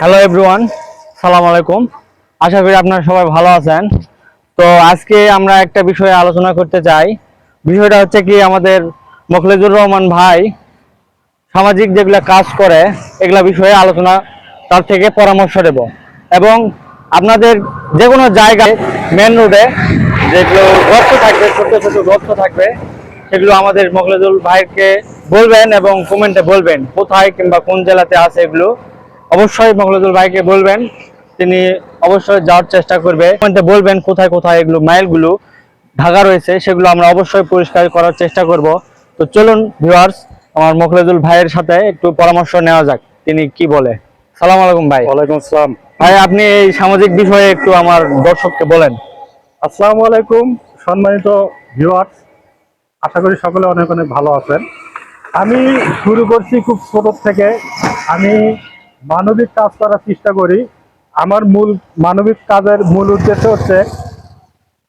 Hello everyone সালাম আলাইকুম আশা করি আপনারা সবাই ভালো আছেন। তো আজকে আমরা একটা বিষয়ে আলোচনা করতে চাই। বিষয়টা হচ্ছে কি আমাদের মোখলেজুর রহমান ভাই সামাজিক যেগুলা কাজ করে, এগুলা বিষয়ে আলোচনা, তার থেকে পরামর্শ দেব। এবং আপনাদের যে কোনো জায়গায় মেন রোডে যেগুলো গর্ত থাকবে ছোট ছোট গর্ত থাকবে, সেগুলো আমাদের মোখলেজুল ভাইকে বলবেন এবং কমেন্টে বলবেন, কোথায় কিংবা কোন জেলাতে আছে এগুলো। অবশ্যই মোখলেজুল ভাইকে বলবেন তিনি অবশ্যই যাওয়ার চেষ্টা করবে। বলবেন কোথায় কোথায় এগুলো মাইলগুলো ঢাকা রয়েছে সেগুলো আমরা অবশ্যই পরিষ্কার করার চেষ্টা করব। তো চলুন ভিউয়ার্স আমার মোখলেজুল ভাইয়ের সাথে একটু পরামর্শ নেওয়া যাক তিনি কি বলে। সালাম আলাইকুম ভাই। ওয়ালাইকুম আসসালাম। ভাই আপনি এই সামাজিক বিষয়ে একটু আমার দর্শককে বলেন। আসসালামু আলাইকুম সম্মানিত ভিউয়ার্স আশা করি সকলে অনেক অনেক ভালো আছেন। আমি শুরু করছি খুব ছোট থেকে। আমি মানবিক কাজ করার চেষ্টা করি। আমার মূল, মানবিক কাজের মূল উদ্দেশ্য হচ্ছে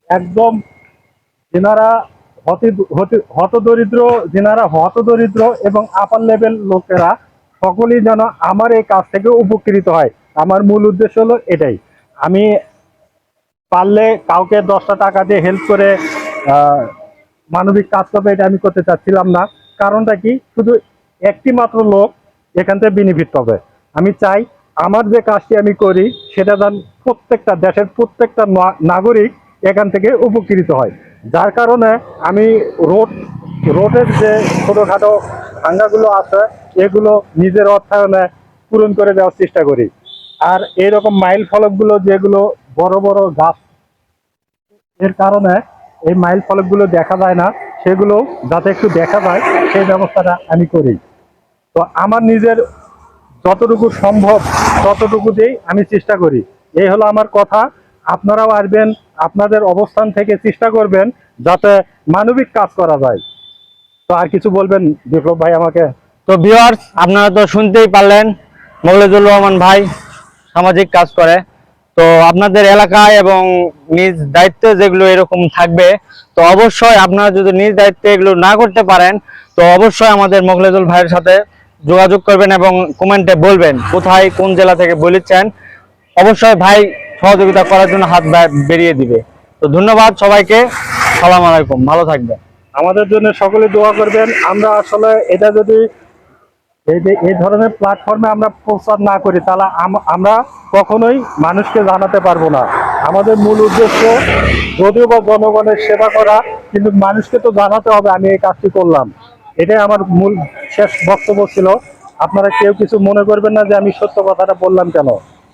একদম যেনারা হতদরিদ্র যেনারা হতদরিদ্র এবং আপার লেভেল লোকেরা, সকলেই যেন আমার এই কাজ থেকে উপকৃত হয়। আমার মূল উদ্দেশ্য হলো এটাই। আমি পারলে কাউকে দশটা টাকা দিয়ে হেল্প করে মানবিক কাজ করবে এটা আমি করতে চাচ্ছিলাম না। কারণটা কি? শুধু একটি মাত্র লোক এখান থেকে বেনিফিট পাবে। আমি চাই আমার যে কাজটি আমি করি, সেটা যেন প্রত্যেকটা দেশের প্রত্যেকটা নাগরিক এখান থেকে উপকৃত হয়। যার কারণে আমি রোড, রোডের যে ছোটোখাটো ভাঙ্গাগুলো আছে, এগুলো নিজের অর্থায়নে পূরণ করে দেওয়ার চেষ্টা করি। আর এইরকম মাইল ফলকগুলো যেগুলো বড় বড় গাছ, এর কারণে এই মাইল ফলকগুলো দেখা যায় না, সেগুলো যাতে একটু দেখা যায়, সেই ব্যবস্থাটা আমি করি। তো আমার নিজের যতটুকু সম্ভব ততটুকু দিয়েই আমি চেষ্টা করি। এই হলো আমার কথা। আপনারাও আসবেন, আপনাদের অবস্থান থেকে চেষ্টা করবেন যাতে মানবিক কাজ করা যায়। তো আর কিছু বলবেন, বিপ্লব ভাই, আমাকে? তো ভিউয়ার্স আপনারা তো শুনতেই পারলেন মোখলেজুর রহমান ভাই সামাজিক কাজ করে। তো আপনাদের এলাকায় এবং নিজ দায়িত্ব যেগুলো এরকম থাকবে, তো অবশ্যই আপনারা যদি নিজ দায়িত্বে এগুলো না করতে পারেন, তো অবশ্যই আমাদের মোখলেজুল ভাইয়ের সাথে যোগাযোগ করবেন এবং কমেন্টে বলবেন কোথায়, কোন জেলা থেকে বলেছেন। অবশ্যই ভাই সহযোগিতা করার জন্য হাত বেরিয়ে দিবে। তো ধন্যবাদ সবাইকে। সালাম আলাইকুম। ভালো থাকবেন। আমাদের জন্য সকলে দোয়া করবেন। আমরা আসলে এটা যদি এই যে, এই ধরনের প্ল্যাটফর্মে আমরা প্রচার না করি, তাহলে আমরা কখনোই মানুষকে জানাতে পারব না। আমাদের মূল উদ্দেশ্য যদিও বা জনগণের সেবা করা, কিন্তু মানুষকে তো জানাতে হবে, আমি এই কাজটি করলাম। এটাই আমার মূল শেষ বক্তব্য ছিল। আপনারা কেউ কিছু মনে করবেন না যে আমি সত্য কথাটা বললাম কেন।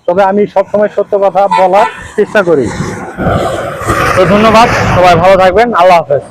তবে আমি সবসময় সত্য কথা বলার চেষ্টা করি। তো ধন্যবাদ, সবাই ভালো থাকবেন, আল্লাহ হাফেজ।